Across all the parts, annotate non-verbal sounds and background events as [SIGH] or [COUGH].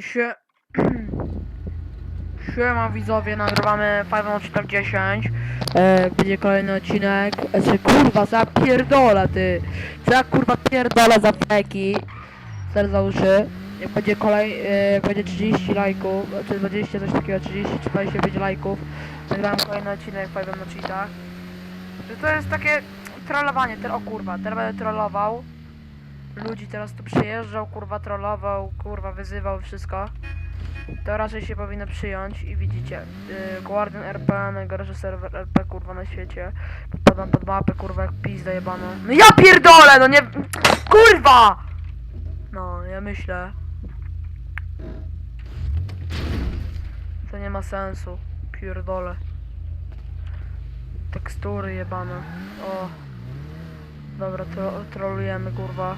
Sie... [CLEARS THROAT] Siema widzowie, nagrywamy Five Nights at 10 e, Będzie kolejny odcinek. E, czy kurwa za pierdolę ty. Co ja kurwa pierdolę za fleki Ser za uszy Jak będzie kolej, e, będzie 30 lajków Czy 20 coś takiego, 30 czy 25 lajków Nagrałem kolejny odcinek Five Nights at Cheatach. Że to jest takie trollowanie, o kurwa, teraz będę trollował Ludzi teraz tu przyjeżdżał, kurwa trollował, kurwa wyzywał wszystko to raczej się powinno przyjąć i widzicie, yy, Guardian RP, najgorszy serwer RP kurwa na świecie. Podpadam pod mapę kurwa jak pizda jebana. No ja pierdolę, no nie... Kurwa! No, ja myślę. To nie ma sensu. Pierdolę. Tekstury jebane. O. Dobra, tro trolujemy kurwa.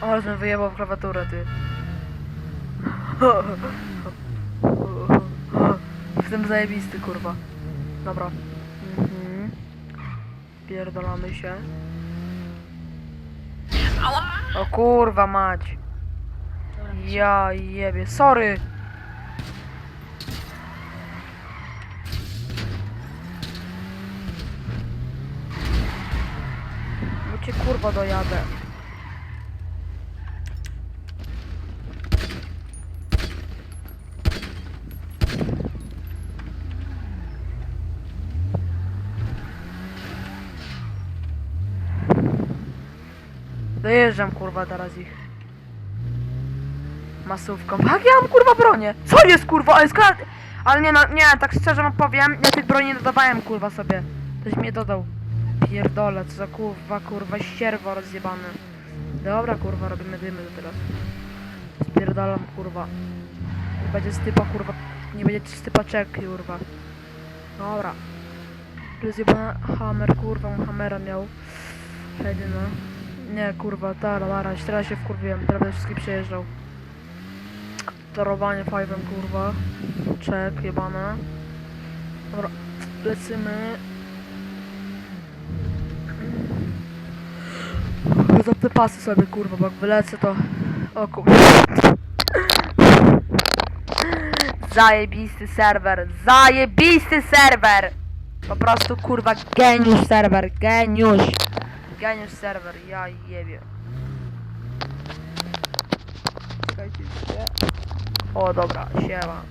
Ale ten wyjebał w klawiaturę ty. [LAUGHS] Jestem zajebisty, kurwa. Dobra. Mhm. Pierdolamy się. O kurwa mać. Ja jebie. Sorry. Bo cię kurwa dojadę. Dojeżdżam kurwa teraz ich. Masówką. Jak ja mam kurwa bronię? Co jest kurwa? Ale skąd? Ale nie no, nie, tak szczerze wam powiem, ja tych broni nie dodawałem kurwa sobie. Ktoś mnie dodał. Pierdolę, co za kurwa, kurwa, ścierwo rozjebane. Dobra kurwa, robimy dymy to teraz. Spierdalam kurwa. Nie będzie stypa kurwa, nie będzie stypa czek kurwa. Dobra. Rozjebana hammer kurwa, on hammera miał. Jedyna. Nie, kurwa, tara, lara, teraz się wkurwiłem, teraz będę wszystkich przejeżdżał. Torowanie fajwem, kurwa. Czek, jebane. Dobra, lecimy. Zapnę pasy sobie, kurwa, bo jak wylecę to... O kurwa. Zajebisty serwer, zajebisty serwer! Po prostu, kurwa, geniusz serwer, geniusz! Geniusz serwer, ja jebie. Czekajcie się. O dobra, siema.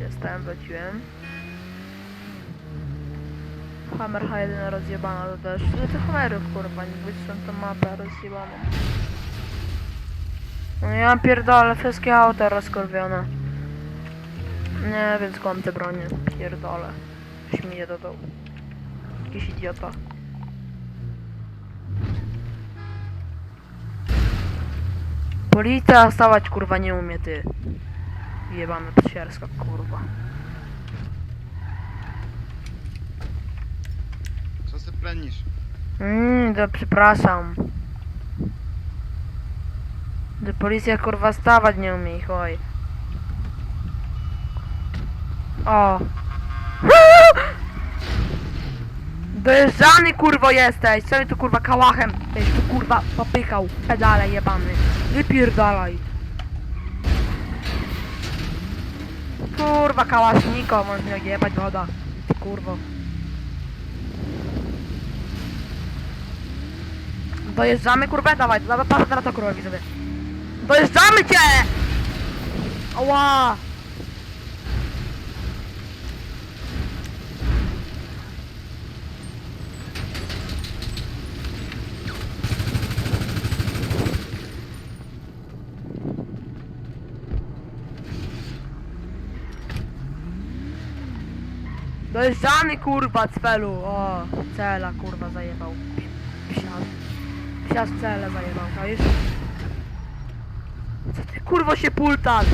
Jestem, wróciłem. Hammer H1 rozjebana to też. Ile tych Hammerów kurwa, nie wytrzymam tą mapę rozjebaną. No ja pierdolę, wszystkie auta rozkurwione. Nie, więc skąd te bronie? Pierdolę. Mi je dodał. Jakiś idiota. Policja stawać kurwa nie umie ty. Jebana psiarska kurwa. Co se plenisz? Mmm, to przepraszam. To policja kurwa stawać nie umie chuj. O. [LAUGHS] Dojeżdżany kurwo jesteś! Co mi tu kurwa kałachem? Tyś tu kurwa popykał pedale jebany. Wypierdalaj. Kurwa kałaszniko, możesz mnie jebać woda. Ty kurwo. Dojeżdżamy kurwa, dawaj, dawaj, patrz teraz to kurwa widzowie. Dojeżdżamy cię! Ała! Dojeżdżamy kurwa cfelu, o, cela kurwa zajebał. Psiad. Psiad cele zajebał, czaisz? Co ty kurwo się pultasz?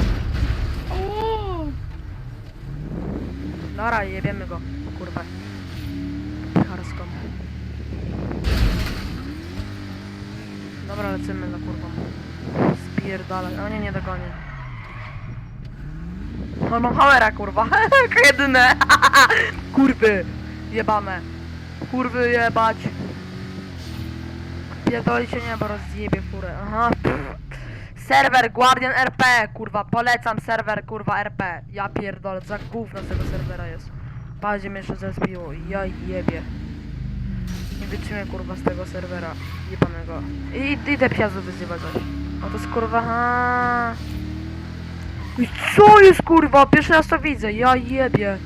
Dobra, jebiemy go, kurwa. Picharską. Dobra, lecimy za kurwą. Spierdalaj, o nie, nie dogonię. O, mam hałera, kurwa. [LAUGHS] Jedyne. [LAUGHS] Kurwy. Jebane. Kurwy jebać. Pierdolicie nie, bo rozjebie furę. Aha. Serwer Guardian RP, kurwa, polecam serwer, kurwa, RP. Ja pierdolę, za gówno z tego serwera jest. Padzie mnie jeszcze zespiło, ja jebie. Nie wytrzymię, kurwa, z tego serwera jebanego. I idę psiazu wyzywać coś. No to jest, kurwa. Co jest, kurwa? Pierwszy raz to widzę, ja jebie.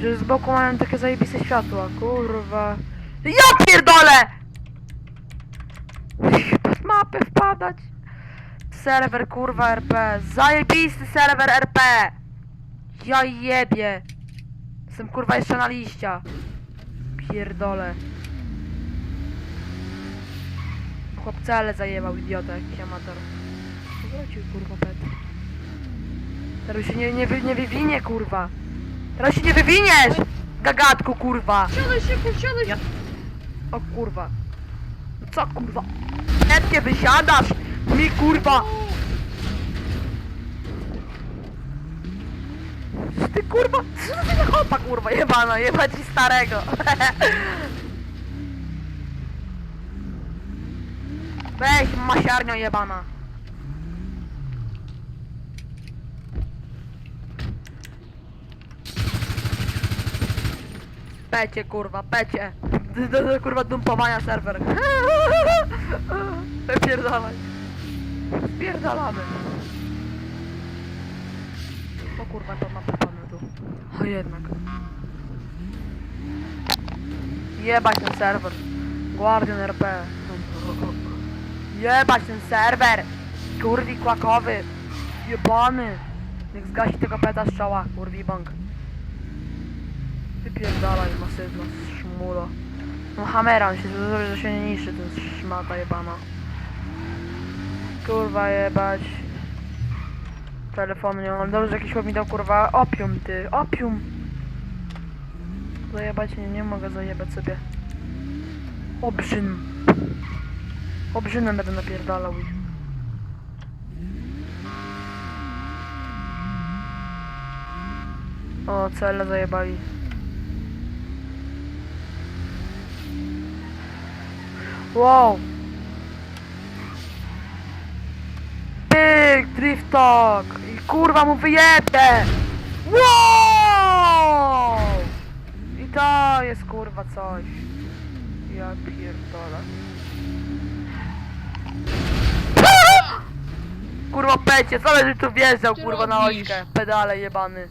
Że z boku mają takie zajebiste światła, kurwa. Ja pierdolę! Pod mapę wpadać. Serwer kurwa RP. Zajebisty serwer RP. Ja jebie. Jestem kurwa jeszcze na liścia. Pierdolę. Chłop cele zajebał idiota jakiś amator. Wrócił kurwa pet. Teraz się nie, nie, wy- nie wywinie kurwa. Teraz się nie wywiniesz! Gagatku kurwa! Wsiadaj szybko, wsiadaj! Ja- O kurwa. No Co kurwa? Chętnie wysiadasz! Mi kurwa! Ty kurwa, co ty za chopa kurwa jebana, jeba ci starego. [LAUGHS] Weź masiarnio jebana. Pecie kurwa, pecie. Do, do, do kurwa dumpowania serwer. [LAUGHS] Wypierdalaj. Spierdalamy. O kurwa, to ma popane tu. O jednak. Jebać ten serwer. Guardian RP. Jebać ten serwer. Kurwi kłakowy. Jebany. Niech zgasi tego peta czoła, kurwi bąk. Wypierdalaj masywna szmula. No hamera, się dobrze, że się nie niszczy ten szmata jebana. Kurwa jebać. Telefonu nie mam. Dobrze, jakiś chłop mi dał kurwa opium ty. Opium! Zajebać nie, nie mogę zajebać sobie. Obrzyn. Obrzynem będę napierdalał. O, cele zajebali. Wow! Pyk, drift talk! I kurwa mu wyjebę! Wow! I to jest kurwa coś. Ja pierdolę. Kurwa pecie, co będziesz tu wjeżdżał Ty kurwa na robisz? ośkę? Pedale jebany.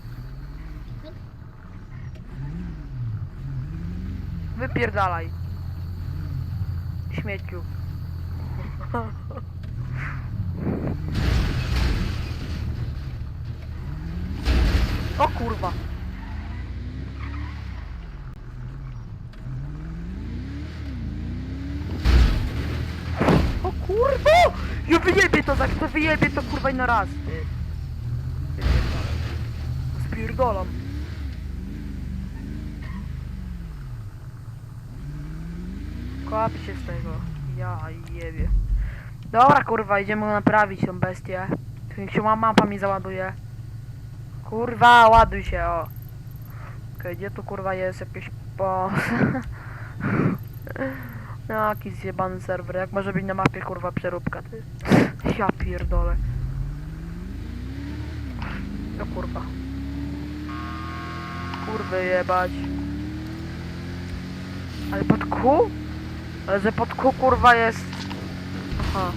Wypierdalaj. Śmieciu. O kurwa. O kurwa! Ja wyjebie to, jak to wyjebie to kurwa i na raz. Spierdolam. Kłap się z tego. Ja jebie. Dobra kurwa, idziemy naprawić tą bestię. Niech się ma mapa mi załaduje. Kurwa, ładuj się, o. Okej, gdzie tu kurwa jest jakieś po... [LAUGHS] Jaki zjebany serwer, jak może być na mapie kurwa przeróbka, ty. [LAUGHS] Ja pierdolę. No kurwa. Kurwy jebać. Ale pod Q? Ale że pod kurwa jest... Aha.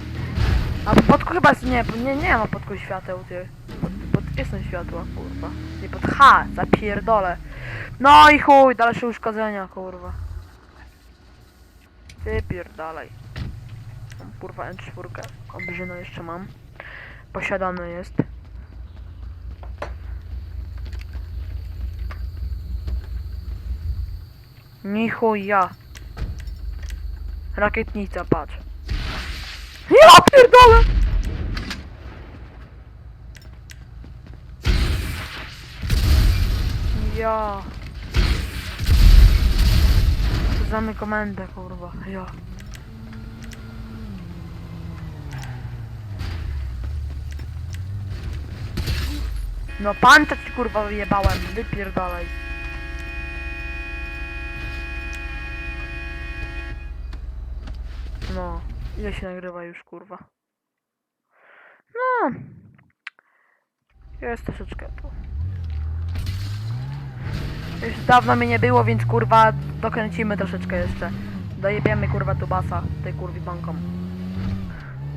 A pod Q chyba jest... Nie, nie, nie ma pod Q świateł, ty. Pod, pod jest ten światła, kurwa. Nie pod H, zapierdolę. No i chuj, dalsze uszkodzenia, kurwa. Wypierdalaj. Mam kurwa N4. Obrzyno jeszcze mam. Posiadane jest. Ni chuja. Rakietnica, patrz. Ja pierdolę! Ja. Znamy komendę, kurwa. Ja. No pancza ci kurwa wyjebałem, wypierdalaj. No, ile się nagrywa już kurwa? No. Jest troszeczkę tu. Już dawno mnie nie było, więc kurwa dokręcimy troszeczkę jeszcze. Dojebiemy kurwa tu basa tej kurwi bankom.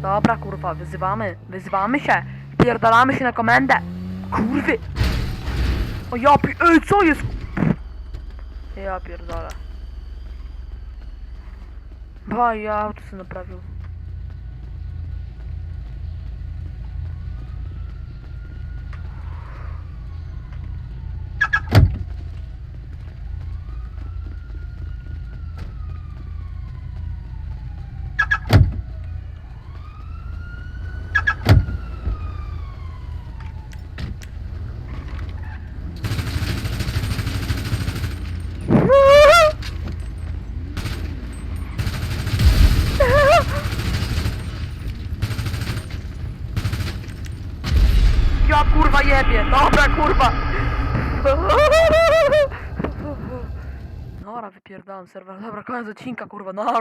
Dobra kurwa, wyzywamy, wyzywamy się. Pierdolamy się na komendę. Kurwy. O ja pi... Ej, co jest? Ja pierdolę. Ba, ja auto sobie naprawił. Ja kurwa jebie, dobra kurwa. Wypierdalam serwer, dobra, koniec odcinka kurwa, nara.